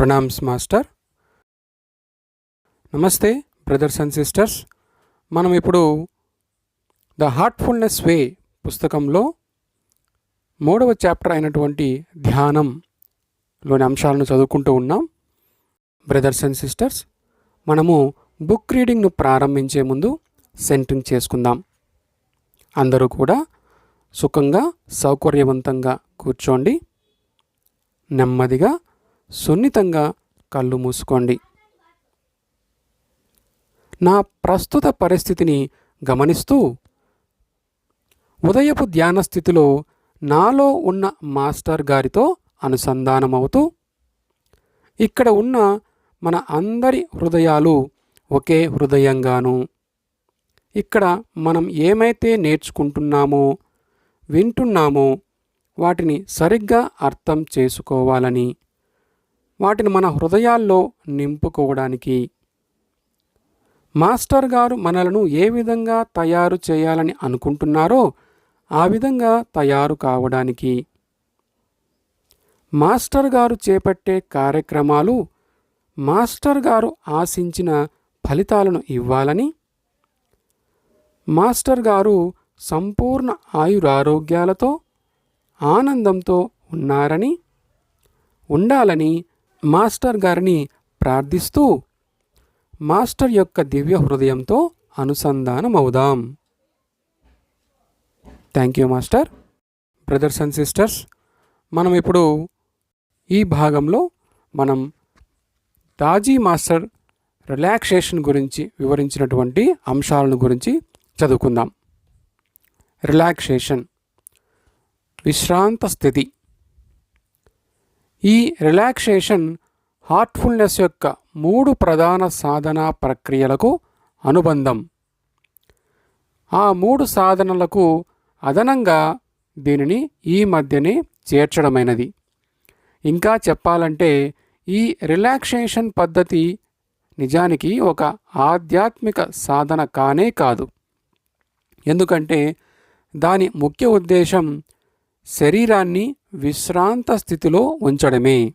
Pranams master. నమస్తే brothers and sisters. మనం ఇప్పుడు ద హార్ట్ఫుల్నెస్ వే పుస్తకంలో మూడవ చాప్టర్ అయినటువంటి ధ్యానంలోని అంశాలను చదువుకుంటూ ఉన్నాం. బ్రదర్స్ అండ్ సిస్టర్స్ మనము బుక్ రీడింగ్ను ప్రారంభించే ముందు సెంటింగ్ చేసుకుందాం. అందరూ కూడా సుఖంగా సౌకర్యవంతంగా కూర్చోండి. నెమ్మదిగా సున్నితంగా కళ్ళు మూసుకోండి. నా ప్రస్తుత పరిస్థితిని గమనిస్తూ ఉదయపు ధ్యాన స్థితిలో నాలో ఉన్న మాస్టర్ గారితో అనుసంధానమవుతూ ఇక్కడ ఉన్న మన అందరి హృదయాలు ఒకే హృదయంగాను ఇక్కడ మనం ఏమైతే నేర్చుకుంటున్నామో వింటున్నామో వాటిని సరిగ్గా అర్థం చేసుకోవాలని వాటిని మన హృదయాల్లో నింపుకోవడానికి. మాస్టర్ గారు మనలను ఏ విధంగా తయారు చేయాలని అనుకుంటున్నారో ఆ విధంగా తయారు కావడానికి. మాస్టర్ గారు చేపట్టే కార్యక్రమాలు మాస్టర్ గారు ఆశించిన ఫలితాలను ఇవ్వాలని. మాస్టర్ గారు సంపూర్ణ ఆయురారోగ్యాలతో ఆనందంతో ఉన్నారని ఉండాలని మాస్టర్ గారిని ప్రార్థిస్తూ మాస్టర్ యొక్క దివ్య హృదయంతో అనుసంధానమవుదాం. Thank you master. Brothers and sisters మనం ఇప్పుడు ఈ భాగంలో మనం తాజీ మాస్టర్ రిలాక్సేషన్ గురించి వివరించినటువంటి అంశాలను గురించి చదువుకుందాం. రిలాక్సేషన్ విశ్రాంత స్థితి. ఈ రిలాక్సేషన్ హార్ట్ఫుల్నెస్ యొక్క మూడు ప్రధాన సాధనా ప్రక్రియలకు అనుబంధం. ఆ మూడు సాధనలకు అదనంగా దీనిని ఈ మధ్యనే చేర్చడమైనది. ఇంకా చెప్పాలంటే ఈ రిలాక్సేషన్ పద్ధతి నిజానికి ఒక ఆధ్యాత్మిక సాధన కానే కాదు. ఎందుకంటే దాని ముఖ్య ఉద్దేశం శరీరాన్ని విశ్రాంత స్థితిలో ఉంచడమే.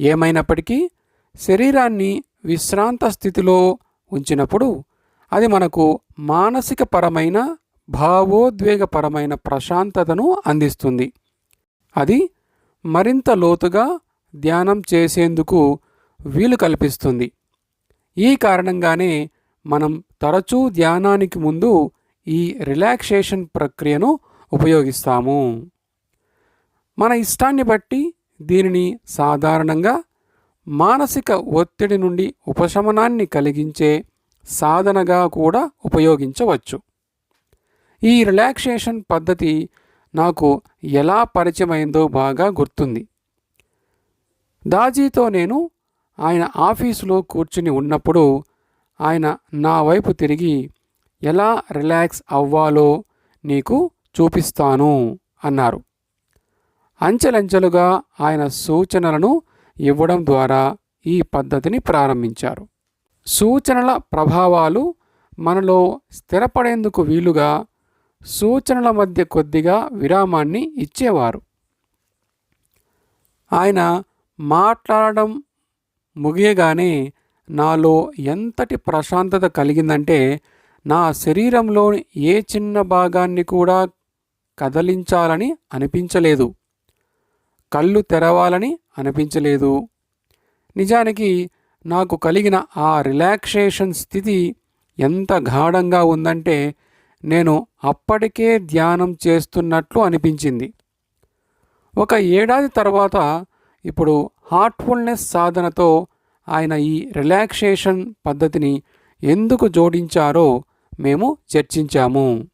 ఏమైనప్పటికీ శరీరాన్ని విశ్రాంత స్థితిలో ఉంచినప్పుడు అది మనకు మానసికపరమైన భావోద్వేగపరమైన ప్రశాంతతను అందిస్తుంది. అది మరింత లోతుగా ధ్యానం చేసేందుకు వీలు కల్పిస్తుంది. ఈ కారణంగానే మనం తరచూ ధ్యానానికి ముందు ఈ రిలాక్సేషన్ ప్రక్రియను ఉపయోగిస్తాము. మన ఇష్టాన్ని బట్టి దీనిని సాధారణంగా మానసిక ఒత్తిడి నుండి ఉపశమనాన్ని కలిగించే సాధనగా కూడా ఉపయోగించవచ్చు. ఈ రిలాక్సేషన్ పద్ధతి నాకు ఎలా పరిచయమైందో బాగా గుర్తుంది. దాజీతో నేను ఆయన ఆఫీసులో కూర్చుని ఉన్నప్పుడు ఆయన నా వైపు తిరిగి ఎలా రిలాక్స్ అవ్వాలో నీకు చూపిస్తాను అన్నారు. అంచెలంచెలుగా ఆయన సూచనలను ఇవ్వడం ద్వారా ఈ పద్ధతిని ప్రారంభించారు. సూచనల ప్రభావాలు మనలో స్థిరపడేందుకు వీలుగా సూచనల మధ్య కొద్దిగా విరామాన్ని ఇచ్చేవారు. ఆయన మాట్లాడడం ముగియగానే నాలో ఎంతటి ప్రశాంతత కలిగిందంటే నా శరీరంలోని ఏ చిన్న భాగాన్ని కూడా కదలించాలని అనిపించలేదు. కళ్ళు తెరవాలని అనిపించలేదు. నిజానికి నాకు కలిగిన ఆ రిలాక్సేషన్ స్థితి ఎంత గాఢంగా ఉందంటే నేను అప్పటికే ధ్యానం చేస్తున్నట్లు అనిపించింది. ఒక ఏడాది తర్వాత ఇప్పుడు హార్ట్ఫుల్నెస్ సాధనతో ఆయన ఈ రిలాక్సేషన్ పద్ధతిని ఎందుకు జోడించారో మేము చర్చించాము.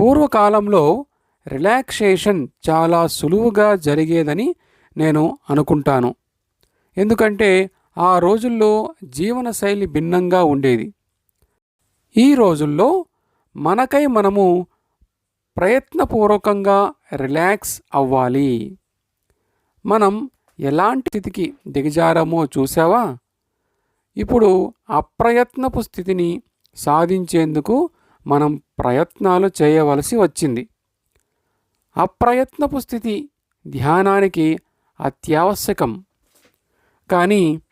పూర్వకాలంలో రిలాక్సేషన్ చాలా సులువుగా జరిగేదని నేను అనుకుంటాను. ఎందుకంటే ఆ రోజుల్లో జీవనశైలి భిన్నంగా ఉండేది. ఈ రోజుల్లో మనకై మనము ప్రయత్నపూర్వకంగా రిలాక్స్ అవ్వాలి. మనం ఎలాంటి స్థితికి దిగజారామో చూసావా ఇప్పుడు అప్రయత్నపు స్థితిని సాధించేందుకు మనం ప్రయత్నాలు చేయవలసి వచ్చింది. అప్రయత్నపు స్థితి ధ్యానానికి అత్యావశ్యకం. కానీ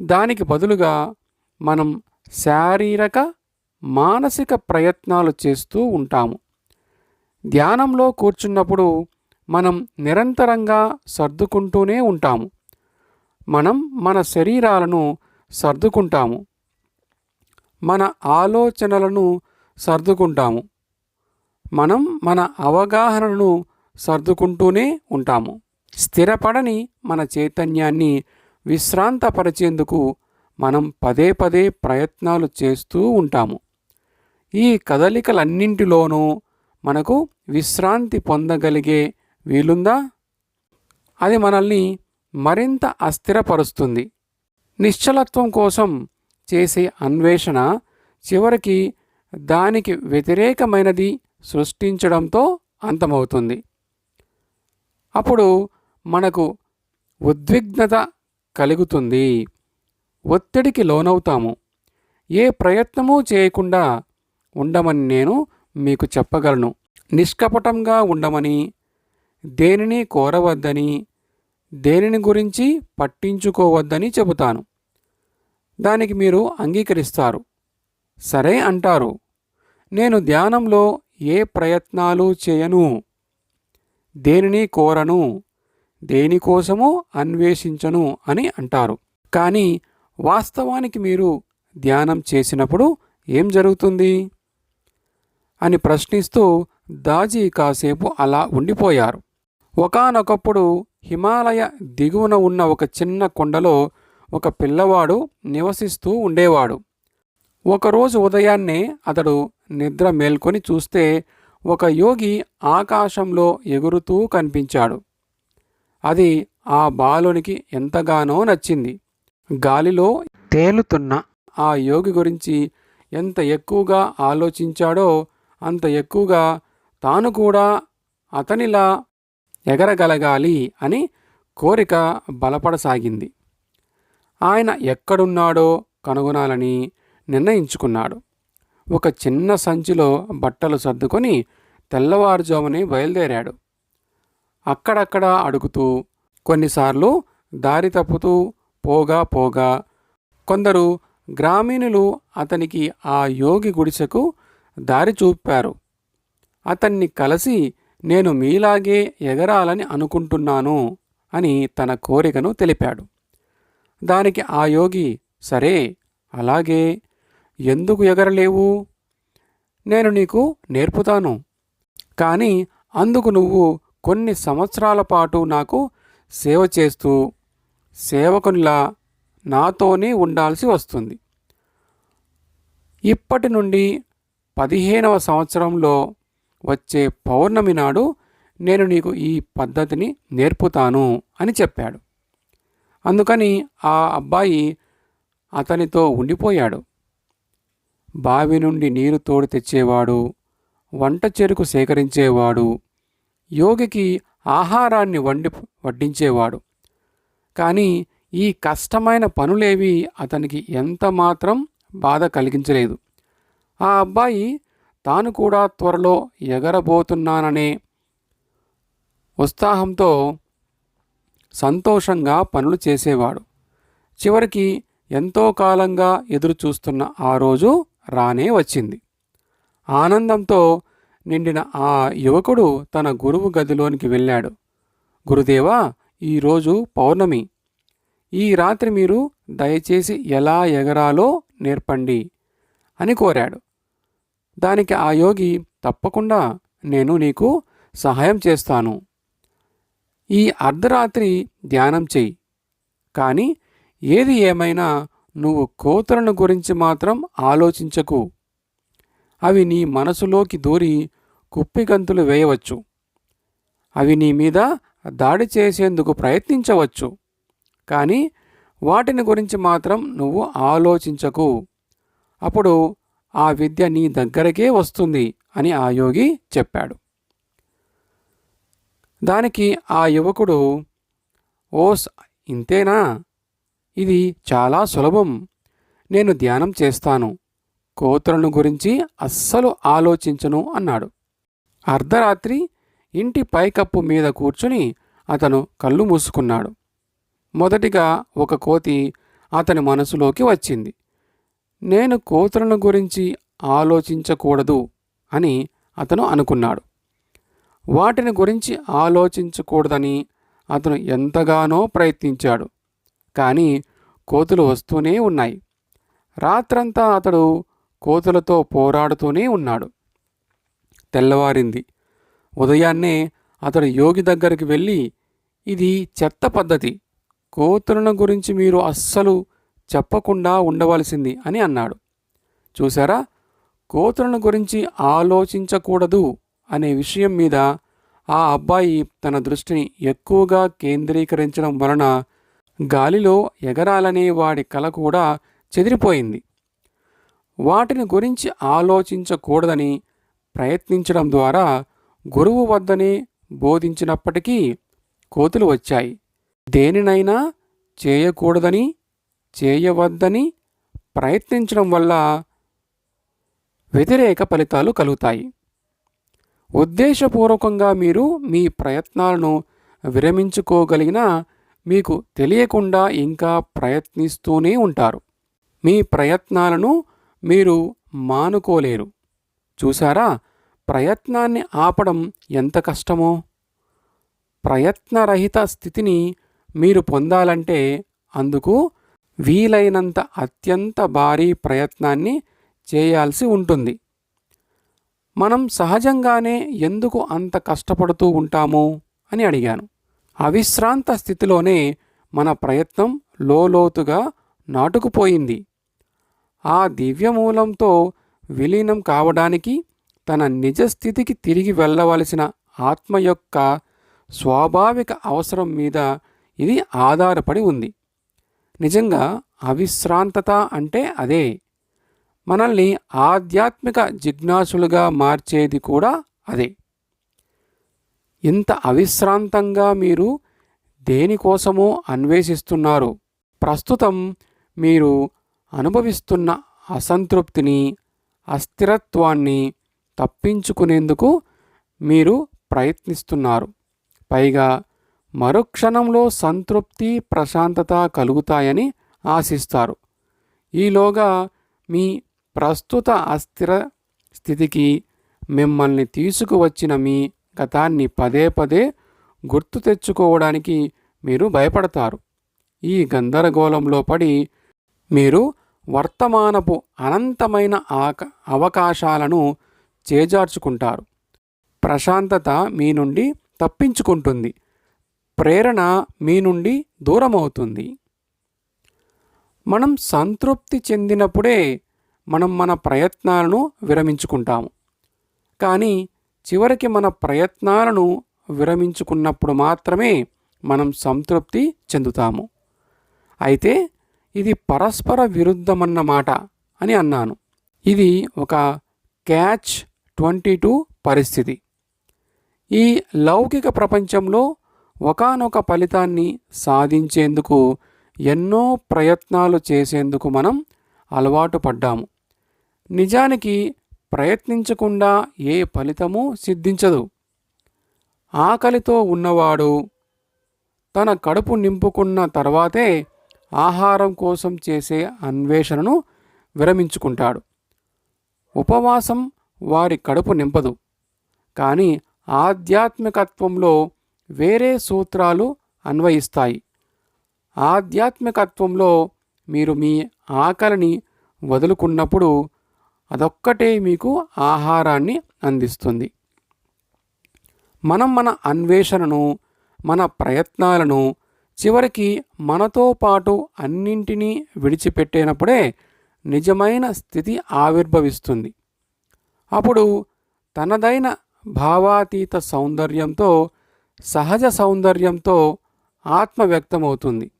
దానికి బదులుగా మనం శారీరక మానసిక ప్రయత్నాలు చేస్తూ ఉంటాము. ధ్యానంలో కూర్చున్నప్పుడు మనం నిరంతరంగా సర్దుకుంటూనే ఉంటాము. మనం మన శరీరాలను సర్దుకుంటాము. మన ఆలోచనలను సర్దుకుంటాము. మనం మన అవగాహనను సర్దుకుంటూనే ఉంటాము. స్థిరపడని మన చైతన్యాన్ని విశ్రాంతపరిచేందుకు మనం పదే పదే ప్రయత్నాలు చేస్తూ ఉంటాము. ఈ కదలికలన్నింటిలోనూ మనకు విశ్రాంతి పొందగలిగే వీలుందా? అది మనల్ని మరింత అస్థిరపరుస్తుంది. నిశ్చలత్వం కోసం చేసే అన్వేషణ చివరికి దానికి వ్యతిరేకమైనది సృష్టించడంతో అంతమవుతుంది. అప్పుడు మనకు ఉద్విగ్నత కలుగుతుంది. ఒత్తిడికి లోనవుతాము. ఏ ప్రయత్నమూ చేయకుండా ఉండమని నేను మీకు చెప్పగలను. నిష్కపటంగా ఉండమని దేనిని కోరవద్దని దేనిని గురించి పట్టించుకోవద్దని చెబుతాను. దానికి మీరు అంగీకరిస్తారు. సరే అంటారు. నేను ధ్యానంలో ఏ ప్రయత్నాలు చేయను. దేనిని కోరను దేనికోసమో అన్వేషించను అని అంటారు. కానీ వాస్తవానికి మీరు ధ్యానం చేసినప్పుడు ఏం జరుగుతుంది? అని ప్రశ్నిస్తూ దాజీ కాసేపు అలా ఉండిపోయారు. ఒకానొకప్పుడు హిమాలయ దిగువన ఉన్న ఒక చిన్న కొండలో ఒక పిల్లవాడు నివసిస్తూ ఉండేవాడు. ఒకరోజు ఉదయాన్నే అతడు నిద్ర మేల్కొని చూస్తే ఒక యోగి ఆకాశంలో ఎగురుతూ కనిపించాడు. అది ఆ బాలునికి ఎంతగానో నచ్చింది. గాలిలో తేలుతున్న ఆ యోగి గురించి ఎంత ఎక్కువగా ఆలోచించాడో అంత ఎక్కువగా తాను కూడా అతనిలా ఎగరగలగాలి అని కోరిక బలపడసాగింది. ఆయన ఎక్కడున్నాడో కనుగొనాలని నిర్ణయించుకున్నాడు. ఒక చిన్న సంచిలో బట్టలు సర్దుకొని తెల్లవారుజామునే బయలుదేరాడు. అక్కడక్కడ అడుగుతూ కొన్నిసార్లు దారి తప్పుతూ పోగా పోగా కొందరు గ్రామీణులు అతనికి ఆ యోగి గుడిసెకు దారి చూపారు. అతన్ని కలిసి నేను మీలాగే ఎగరాలని అనుకుంటున్నాను అని తన కోరికను తెలిపాడు. దానికి ఆ యోగి సరే అలాగే ఎందుకు ఎగరలేవు? నేను నీకు నేర్పుతాను. కానీ అందుకు నువ్వు కొన్ని సంవత్సరాల పాటు నాకు సేవ చేస్తూ సేవకునిలా నాతోనే ఉండాల్సి వస్తుంది. ఇప్పటి నుండి పదిహేనవ సంవత్సరంలో వచ్చే పౌర్ణమి నాడు నేను నీకు ఈ పద్ధతిని నేర్పుతాను అని చెప్పాడు. అందుకని ఆ అబ్బాయి అతనితో ఉండిపోయాడు. బావి నుండి నీరు తోడు తెచ్చేవాడు వంట చెరుకు సేకరించేవాడు యోగికి ఆహారాన్ని వండి వడ్డించేవాడు. కానీ ఈ కష్టమైన పనులేవి అతనికి ఎంత మాత్రం బాధ కలిగించలేదు. ఆ అబ్బాయి తాను కూడా త్వరలో ఎగరబోతున్నాననే ఉత్సాహంతో సంతోషంగా పనులు చేసేవాడు. చివరికి ఎంతో కాలంగా ఎదురు చూస్తున్న ఆ రోజు రానే వచ్చింది. ఆనందంతో నిండిన ఆ యువకుడు తన గురువు గదిలోనికి వెళ్ళాడు. గురుదేవా ఈరోజు పౌర్ణమి. ఈ రాత్రి మీరు దయచేసి ఎలా ఎగరాలో నేర్పండి అని కోరాడు. దానికి ఆ యోగి తప్పకుండా నేను నీకు సహాయం చేస్తాను. ఈ అర్ధరాత్రి ధ్యానం చెయ్యి. కానీ ఏది ఏమైనా నువ్వు కోతులను గురించి మాత్రం ఆలోచించకు. అవి నీ మనసులోకి దూరి కుప్పిగంతులు వేయవచ్చు. అవి నీ మీద దాడి చేసేందుకు ప్రయత్నించవచ్చు. కానీ వాటిని గురించి మాత్రం నువ్వు ఆలోచించకు. అప్పుడు ఆ విద్య నీ దగ్గరకే వస్తుంది అని ఆ యోగి చెప్పాడు. దానికి ఆ యువకుడు ఓస్ ఇంతేనా? ఇది చాలా సులభం. నేను ధ్యానం చేస్తాను. కోతులను గురించి అస్సలు ఆలోచించను అన్నాడు. అర్ధరాత్రి ఇంటి పైకప్పు మీద కూర్చుని అతను కళ్ళు మూసుకున్నాడు. మొదటిగా ఒక కోతి అతని మనసులోకి వచ్చింది. నేను కోతులను గురించి ఆలోచించకూడదు అని అతను అనుకున్నాడు. వాటిని గురించి ఆలోచించకూడదని అతను ఎంతగానో ప్రయత్నించాడు. కానీ కోతులు వస్తూనే ఉన్నాయి. రాత్రంతా అతడు కోతులతో పోరాడుతూనే ఉన్నాడు. తెల్లవారింది. ఉదయాన్నే అతడు యోగి దగ్గరికి వెళ్ళి ఇది చెత్త పద్ధతి. కోతులను గురించి మీరు అస్సలు చెప్పకుండా ఉండవలసింది అని అన్నాడు. చూసారా కోతులను గురించి ఆలోచించకూడదు అనే విషయం మీద ఆ అబ్బాయి తన దృష్టిని ఎక్కువగా కేంద్రీకరించడం వలన గాలిలో ఎగరాలనే వాడి కల కూడా చెదిరిపోయింది. వాటిని గురించి ఆలోచించకూడదని ప్రయత్నించడం ద్వారా గురువు వద్దనే బోధించినప్పటికీ కోతులు వచ్చాయి. దేనినైనా చేయకూడదని చేయవద్దని ప్రయత్నించడం వల్ల వ్యతిరేక ఫలితాలు కలుగుతాయి. ఉద్దేశపూర్వకంగా మీరు మీ ప్రయత్నాలను విరమించుకోగలిగినా మీకు తెలియకుండా ఇంకా ప్రయత్నిస్తూనే ఉంటారు. మీ ప్రయత్నాలను మీరు మానుకోలేరు. చూసారా ప్రయత్నాన్ని ఆపడం ఎంత కష్టమో? ప్రయత్నరహిత స్థితిని మీరు పొందాలంటే అందుకు వీలైనంత అత్యంత భారీ ప్రయత్నాన్ని చేయాల్సి ఉంటుంది. మనం సహజంగానే ఎందుకు అంత కష్టపడుతూ ఉంటాము? అని అడిగాను. అవిశ్రాంత స్థితిలోనే మన ప్రయత్నం లోతుగా నాటుకుపోయింది. ఆ దివ్యమూలంతో విలీనం కావడానికి తన నిజస్థితికి తిరిగి వెళ్ళవలసిన ఆత్మ యొక్క స్వాభావిక అవసరం మీద ఇది ఆధారపడి ఉంది. నిజంగా అవిశ్రాంతత అంటే అదే. మనల్ని ఆధ్యాత్మిక జిజ్ఞాసులుగా మార్చేది కూడా అదే. ఇంత అవిశ్రాంతంగా మీరు దేనికోసమో అన్వేషిస్తున్నారు? ప్రస్తుతం మీరు అనుభవిస్తున్న అసంతృప్తిని అస్థిరత్వాన్ని తప్పించుకునేందుకు మీరు ప్రయత్నిస్తున్నారు. పైగా మరుక్షణంలో సంతృప్తి ప్రశాంతత కలుగుతాయని ఆశిస్తారు. ఈలోగా మీ ప్రస్తుత అస్థిర స్థితికి మిమ్మల్ని తీసుకువచ్చిన మీ గతాన్ని పదే పదే గుర్తు తెచ్చుకోవడానికి మీరు భయపడతారు. ఈ గందరగోళంలో పడి మీరు వర్తమానపు అనంతమైన ఆక అవకాశాలను చేజార్చుకుంటారు. ప్రశాంతత మీ నుండి తప్పించుకుంటుంది. ప్రేరణ మీ నుండి దూరమవుతుంది. మనం సంతృప్తి చెందినప్పుడే మనం మన ప్రయత్నాలను విరమించుకుంటాము. కానీ చివరికి మన ప్రయత్నాలను విరమించుకున్నప్పుడు మాత్రమే మనం సంతృప్తి చెందుతాము. అయితే ఇది పరస్పర విరుద్ధమన్నమాట అని అన్నాను. ఇది ఒక క్యాచ్ ట్వంటీ టూ పరిస్థితి. ఈ లౌకిక ప్రపంచంలో ఒకనొక ఫలితాన్ని సాధించేందుకు ఎన్నో ప్రయత్నాలు చేసేందుకు మనం అలవాటు పడ్డాము. నిజానికి ప్రయత్నించకుండా ఏ ఫలితము సిద్ధించదు. ఆకలితో ఉన్నవాడు తన కడుపు నింపుకున్న తర్వాతే ఆహారం కోసం చేసే అన్వేషణను విరమించుకుంటాడు. ఉపవాసం వారి కడుపు నింపదు. కానీ ఆధ్యాత్మికత్వంలో వేరే సూత్రాలు అన్వయిస్తాయి. ఆధ్యాత్మికత్వంలో మీరు మీ ఆకలిని వదులుకున్నప్పుడు అదొక్కటే మీకు ఆహారాన్ని అందిస్తుంది. మనం మన అన్వేషణను మన ప్రయత్నాలను చివరికి మనతో పాటు అన్నింటినీ విడిచిపెట్టేనప్పుడే నిజమైన స్థితి ఆవిర్భవిస్తుంది. అప్పుడు తనదైన భావాతీత సౌందర్యంతో సహజ సౌందర్యంతో ఆత్మ వ్యక్తమవుతుంది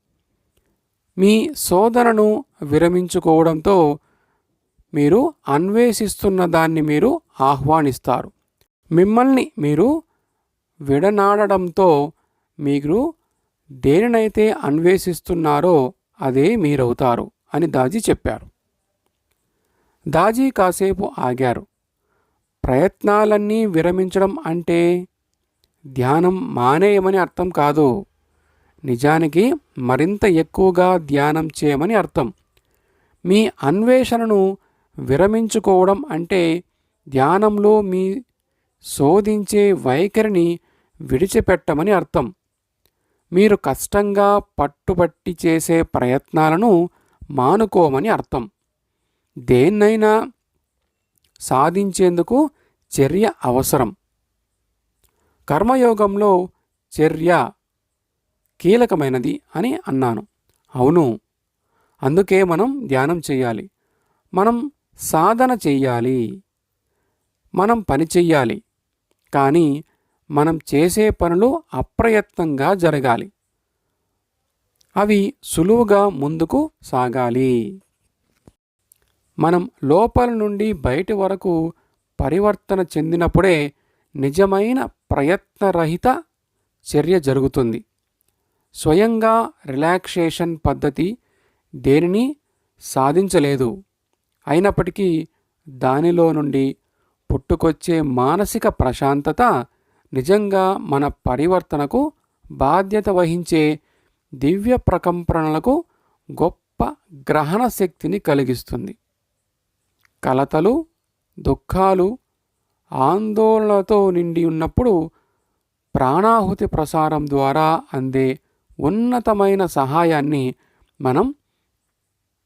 మీ శోధనను విరమించుకోవడంతో మీరు అన్వేషిస్తున్న దాన్ని మీరు ఆహ్వానిస్తారు. మిమ్మల్ని మీరు విడనాడడంతో మీరు దేనినైతే అన్వేషిస్తున్నారో అదే మీరవుతారు అని దాజీ చెప్పారు. దాజీ కాసేపు ఆగారు. ప్రయత్నాలన్నీ విరమించడం అంటే ధ్యానం మానేయమని అర్థం కాదు. నిజానికి మరింత ఎక్కువగా ధ్యానం చేయమని అర్థం. మీ అన్వేషణను విరమించుకోవడం అంటే ధ్యానంలో మీ శోధించే వైఖరిని విడిచిపెట్టమని అర్థం. మీరు కష్టంగా పట్టుబట్టి చేసే ప్రయత్నాలను మానుకోమని అర్థం. దేన్నైనా సాధించేందుకు చర్య అవసరం. కర్మయోగంలో చర్య కీలకమైనది అని అన్నాను. అవును. అందుకే మనం ధ్యానం చేయాలి. మనం సాధన చెయ్యాలి. మనం పని చెయ్యాలి. కానీ మనం చేసే పనులు అప్రయత్నంగా జరగాలి. అవి సులువుగా ముందుకు సాగాలి. మనం లోపల నుండి బయటి వరకు పరివర్తన చెందినప్పుడే నిజమైన ప్రయత్నరహిత చర్య జరుగుతుంది. స్వయంగా రిలాక్సేషన్ పద్ధతి దేనిని సాధించలేదు. అయినప్పటికీ దానిలో నుండి పుట్టుకొచ్చే మానసిక ప్రశాంతత నిజంగా మన పరివర్తనకు బాధ్యత వహించే దివ్య ప్రకంపనలకు గొప్ప గ్రహణ శక్తిని కలిగిస్తుంది. కలతలు దుఃఖాలు ఆందోళనతో నిండి ఉన్నప్పుడు ప్రాణాహుతి ప్రసారం ద్వారా అందే ఉన్నతమైన సహాయాన్ని మనం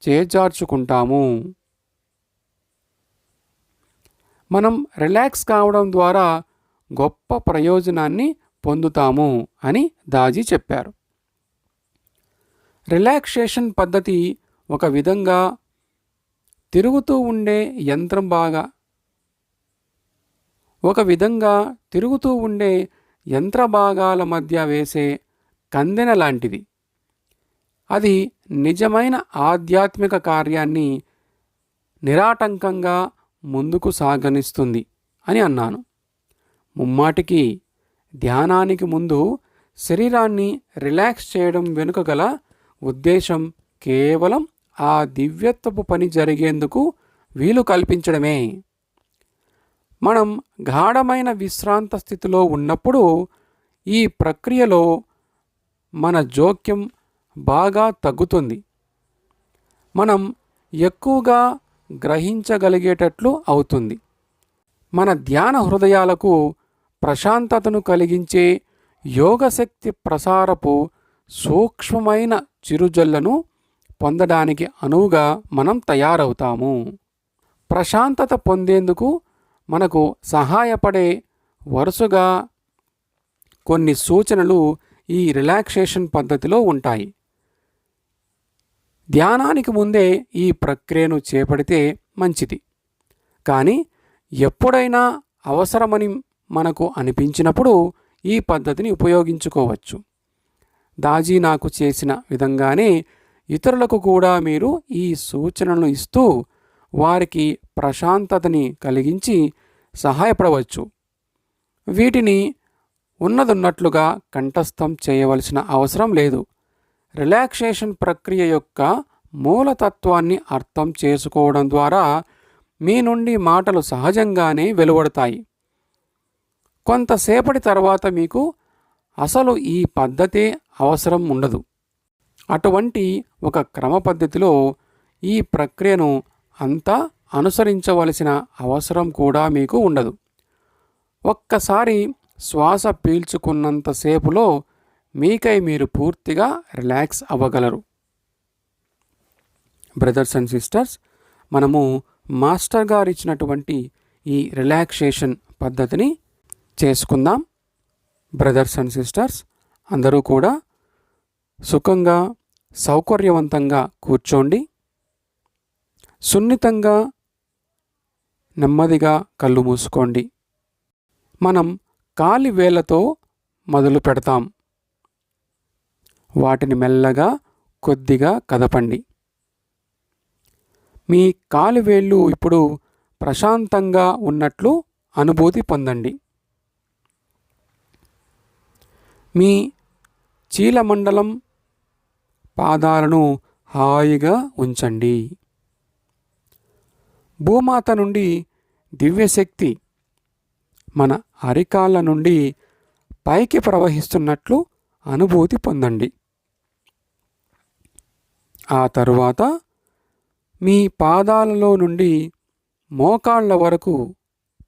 చేజార్చుకుంటాము. మనం రిలాక్స్ కావడం ద్వారా గొప్ప ప్రయోజనాన్ని పొందుతాము అని దాజీ చెప్పారు. రిలాక్సేషన్ పద్ధతి ఒక విధంగా తిరుగుతూ ఉండే యంత్రం బాగా ఒక విధంగా తిరుగుతూ ఉండే యంత్ర భాగాల మధ్య వేసే కందెన లాంటిది. అది నిజమైన ఆధ్యాత్మిక కార్యాన్ని నిరాటంకంగా ముందుకు సాగనిస్తుంది అని అన్నాను. ముమ్మాటికి ధ్యానానికి ముందు శరీరాన్ని రిలాక్స్ చేయడం వెనుక గల ఉద్దేశం కేవలం ఆ దివ్యత్వపు పని జరిగేందుకు వీలు కల్పించడమే. మనం గాఢమైన విశ్రాంత స్థితిలో ఉన్నప్పుడు ఈ ప్రక్రియలో మన జోక్యం బాగా తగ్గుతుంది. మనం ఎక్కువగా గ్రహించగలిగేటట్లు అవుతుంది. మన ధ్యాన హృదయాలకు ప్రశాంతతను కలిగించే యోగశక్తి ప్రసారపు సూక్ష్మమైన చిరుజల్లను పొందడానికి అనువుగా మనం తయారవుతాము. ప్రశాంతత పొందేందుకు మనకు సహాయపడే వరుసగా కొన్ని సూచనలు ఈ రిలాక్సేషన్ పద్ధతిలో ఉంటాయి. ధ్యానానికి ముందే ఈ ప్రక్రియను చేపడితే మంచిది. కానీ ఎప్పుడైనా అవసరమని మనకు అనిపించినప్పుడు ఈ పద్ధతిని ఉపయోగించుకోవచ్చు. దాజీ నాకు చేసిన విధంగానే ఇతరులకు కూడా మీరు ఈ సూచనలను ఇస్తూ వారికి ప్రశాంతతని కలిగించి సహాయపడవచ్చు. వీటిని ఉన్నదున్నట్లుగా కంఠస్థం చేయవలసిన అవసరం లేదు. రిలాక్సేషన్ ప్రక్రియ యొక్క మూలతత్వాన్ని అర్థం చేసుకోవడం ద్వారా మీ నుండి మాటలు సహజంగానే వెలువడతాయి. కొంతసేపటి తర్వాత మీకు అసలు ఈ పద్ధతే అవసరం ఉండదు. అటువంటి ఒక క్రమ పద్ధతిలో ఈ ప్రక్రియను అంతా అనుసరించవలసిన అవసరం కూడా మీకు ఉండదు. ఒక్కసారి శ్వాస పీల్చుకున్నంతసేపులో మీకై మీరు పూర్తిగా రిలాక్స్ అవ్వగలరు. బ్రదర్స్ అండ్ సిస్టర్స్ మనము మాస్టర్ గారు ఇచ్చినటువంటి ఈ రిలాక్సేషన్ పద్ధతిని చేసుకుందాం. బ్రదర్స్ అండ్ సిస్టర్స్ అందరూ కూడా సుఖంగా సౌకర్యవంతంగా కూర్చోండి. సున్నితంగా నెమ్మదిగా కళ్ళు మూసుకోండి. మనం కాలి వేళ్ళతో మొదలు పెడతాం వాటిని మెల్లగా కొద్దిగా కదపండి. మీ కాలు వేళ్ళు ఇప్పుడు ప్రశాంతంగా ఉన్నట్లు అనుభూతి పొందండి. మీ చీలమండలం పాదాలను హాయిగా ఉంచండి. భూమాత నుండి దివ్యశక్తి మన అరికాళ్ళ నుండి పైకి ప్రవహిస్తున్నట్లు అనుభూతి పొందండి. ఆ తరువాత మీ పాదాలలో నుండి మోకాళ్ళ వరకు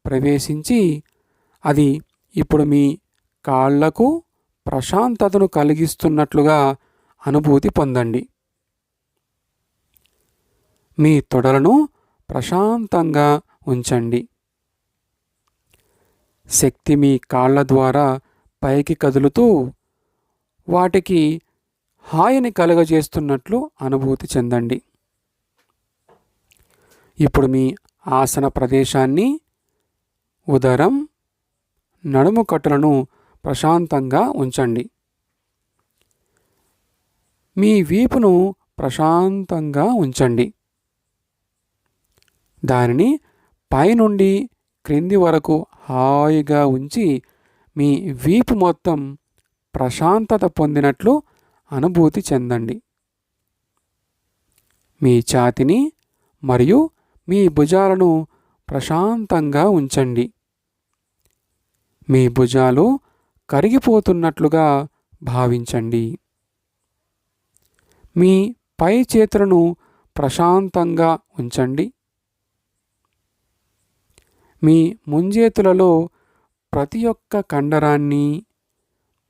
ప్రవేశించి అది ఇప్పుడు మీ కాళ్ళకు ప్రశాంతతను కలిగిస్తున్నట్లుగా అనుభూతి పొందండి. మీ తొడలను ప్రశాంతంగా ఉంచండి. శక్తి మీ కాళ్ళ ద్వారా పైకి కదులుతూ వాటికి హాయిని కలుగజేస్తున్నట్లు అనుభూతి చెందండి. ఇప్పుడు మీ ఆసన ప్రదేశాన్ని ఉదరం నడుము కట్టులను ప్రశాంతంగా ఉంచండి. మీ వీపును ప్రశాంతంగా ఉంచండి. దానిని పైనుండి క్రింది వరకు హాయిగా ఉంచి మీ వీపు మొత్తం ప్రశాంతత పొందినట్లు అనుభూతి చెందండి. మీ ఛాతిని మరియు మీ భుజాలను ప్రశాంతంగా ఉంచండి. మీ భుజాలు కరిగిపోతున్నట్లుగా భావించండి. మీ పై చేతులను ప్రశాంతంగా ఉంచండి. మీ ముంజేతులలో ప్రతి ఒక్క కండరాన్ని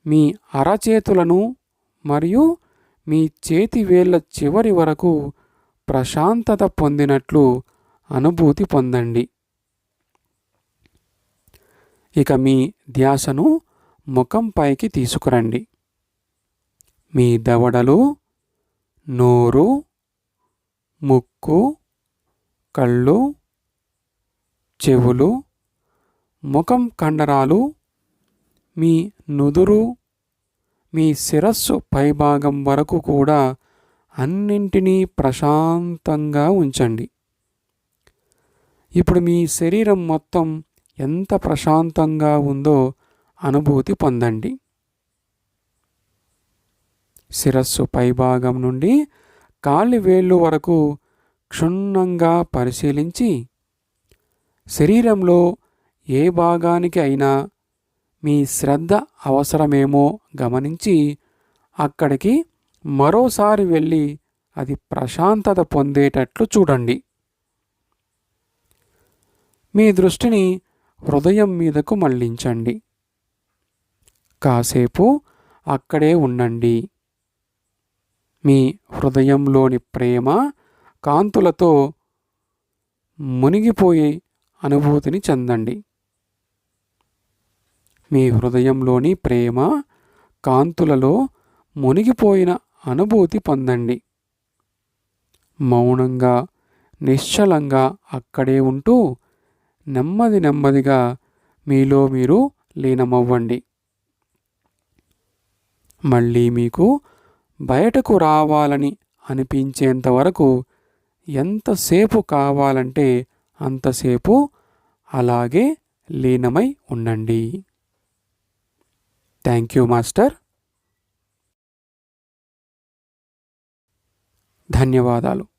మీ అరచేతులను మరియు మీ చేతి వేళ్ళ చివరి వరకు ప్రశాంతత పొందినట్లు అనుభూతి పొందండి. ఇక మీ ధ్యాసను ముఖంపైకి తీసుకురండి. మీ దవడలు నోరు ముక్కు కళ్ళు చెవులు ముఖం కండరాలు మీ నుదురు మీ శిరస్సు పైభాగం వరకు కూడా అన్నింటినీ ప్రశాంతంగా ఉంచండి. ఇప్పుడు మీ శరీరం మొత్తం ఎంత ప్రశాంతంగా ఉందో అనుభూతి పొందండి. శిరస్సు పైభాగం నుండి కాలివేళ్ళు వరకు క్షుణ్ణంగా పరిశీలించి శరీరంలో ఏ భాగానికి అయినా మీ శ్రద్ధ అవసరమేమో గమనించి అక్కడికి మరోసారి వెళ్ళి అది ప్రశాంతత పొందేటట్లు చూడండి. మీ దృష్టిని హృదయం మీదకు మళ్ళించండి కాసేపు అక్కడే ఉండండి. మీ హృదయంలోని ప్రేమ కాంతులతో మునిగిపోయే అనుభూతిని చెందండి. మీ హృదయంలోని ప్రేమ కాంతులలో మునిగిపోయిన అనుభూతి పొందండి. మౌనంగా నిశ్చలంగా అక్కడే ఉంటూ నెమ్మది నెమ్మదిగా మీలో మీరు లీనమవ్వండి. మళ్ళీ మీకు బయటకు రావాలని అనిపించేంత వరకు ఎంతసేపు కావాలంటే అంతసేపు అలాగే లీనమై ఉండండి. Thank you master. ధన్యవాదాలు.